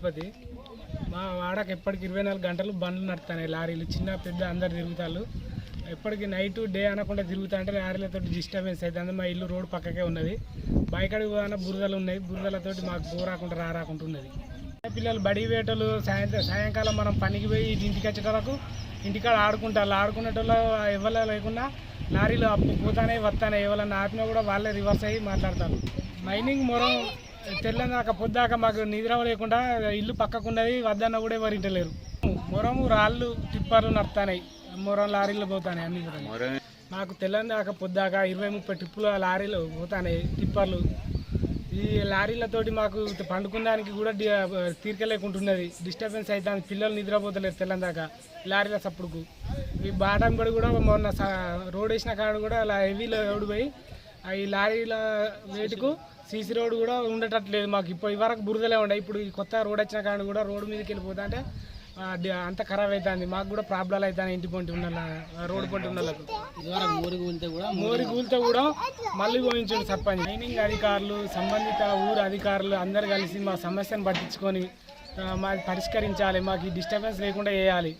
తిరుపతి. మా వాడకి ఎప్పటికి ఇరవై నాలుగు గంటలు బండ్లు నడుతున్నాయి లారీలు. చిన్న పెద్ద అందరు తిరుగుతారు ఎప్పటికి నైట్ డే అనకుండా తిరుగుతా అంటే లారీలతో డిస్టర్బెన్స్ అవుతుంది మా ఇల్లు రోడ్ పక్కకే ఉన్నది. బయకడికి పోయిన బురదలు ఉన్నాయి. బురదలతోటి మాకు పోరాకుండా రారాకుండా ఉన్నది. పిల్లలు బడి వేటలు సాయంత్రం సాయంకాలం మనం పనికి పోయి ఇంటికి వచ్చేటరకు ఇంటికాడ ఆడుకుంటారు ఆడుకునేటోళ్ళు ఎవరు లేకుండా లారీలు అప్పు పోతానే వస్తానే. ఎవరన్నా ఆపినా కూడా వాళ్ళే రివర్స్ అయ్యి మాట్లాడతారు. మైనింగ్ మొరం తెల్లందాక పొద్దాక మాకు నిద్ర లేకుండా ఇల్లు పక్కకున్నది వద్దన్న కూడా ఎవరు ఇంటలేరు. మొరము రాళ్ళు టిప్పర్లు నడుతున్నాయి మొరం లారీలు పోతాయి అన్ని కూడా. మాకు తెల్లందాక పొద్దాక ఇరవై ముప్పై టిప్పుల లారీలు పోతాయి టిప్పర్లు. ఈ లారీలతోటి మాకు పండుకున్నానికి కూడా డి- తీరిక లేకుంటున్నది డిస్టర్బెన్స్ అవుతుంది పిల్లలు నిద్రపోతలేరు తెల్లందాక లారీల సప్పుడుకు ఈ బాటం కూడా కూడా మొన్న రోడ్ వేసిన కాడ కూడా అలా హెవీ లోడ్ పోయి ఆ ఈ లారీల వేటుకు సీసీ రోడ్ కూడా ఉండటట్లేదు మాకు. ఇప్పుడు ఇవరకు బురదలే ఉండే. ఇప్పుడు ఈ కొత్త రోడ్ వచ్చిన కాడ కూడా రోడ్డు మీదకి వెళ్ళిపోతా అంటే అంత ఖరాబ్ అవుతుంది మాకు కూడా ప్రాబ్లం అవుతాయి ఇంటి పొంటి ఉన్న రోడ్డు పొంటి ఉన్న వాళ్ళకు మోరి కూలితే కూడా మళ్ళీ పోయించండి సర్పంచ్. మైనింగ్ అధికారులు సంబంధిత ఊరు అధికారులు అందరు కలిసి మా సమస్యను పట్టించుకొని మాది పరిష్కరించాలి. మాకు ఈ డిస్టర్బెన్స్ లేకుండా చేయాలి.